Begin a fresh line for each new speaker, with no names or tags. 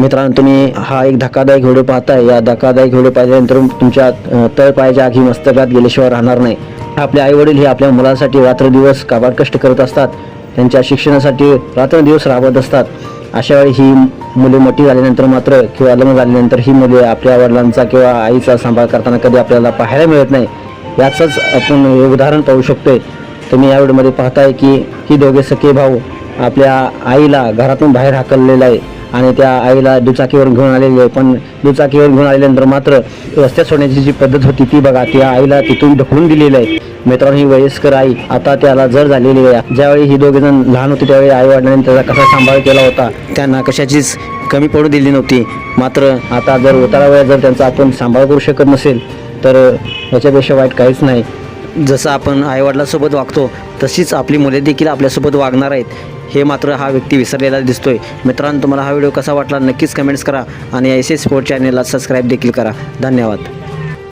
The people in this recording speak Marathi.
मित्रांनो तुम्ही हा एक धक्कादायक व्हिडिओ पाहताय. या धक्कादायक व्हिडिओ पाहिल्यानंतर तुमच्या अ, तळपायाच्या आगी मस्तकात गेल्याशिवाय राहणार नाही. आपले आई वडील हे आपल्या मुलांसाठी रात्रदिवस काबाड कष्ट करत असतात. त्यांच्या शिक्षणासाठी रात्रदिवस राबत असतात. अशा वेळी ही मुले मोठी झाल्यानंतर मात्र किंवा लग्न झाल्यानंतर ही मुले आपल्या वडिलांचा किंवा आईचा सांभाळ करताना कधी आपल्याला पाहायला मिळत नाही. याचंच आपण उदाहरण पाहू शकतोय. तुम्ही या व्हिडिओमध्ये पाहताय की ही दोघे सखे भाऊ आपल्या आईला घरातून बाहेर हाकललेलं आहे. आणि त्या आईला दुचाकीवर घेऊन आलेले आहे. पण दुचाकीवर घेऊन आल्यानंतर मात्र रस्त्यात सोडण्याची जी पद्धत होती ती बघा त्या आईला तिथून ढकलून दिलेली आहे. मित्रांनो ही वयस्कर आई आता त्याला जर झालेली आहे. ज्यावेळी ही दोघे जण लहान होते त्यावेळी आई वडिलांनी त्याचा कसा सांभाळ केला होता त्यांना कशाचीच कमी पडू दिली नव्हती. मात्र आता जर उतारावेळा जर त्यांचा आपण सांभाळ करू शकत नसेल तर याच्यापेक्षा वाईट काहीच नाही. जसं आपण आईवडिलांसोबत वागतो तशीच आपली मुले देखील आपल्यासोबत वागणार आहेत. हे मात्र हा व्यक्ती विसरलेला दिसतोय. मित्रांनो तुम्हाला हा व्हिडिओ कसा वाटला नक्कीच कमेंट्स करा आणि एस एस स्पोर्ट चॅनेलला सबस्क्राईब देखील करा. धन्यवाद.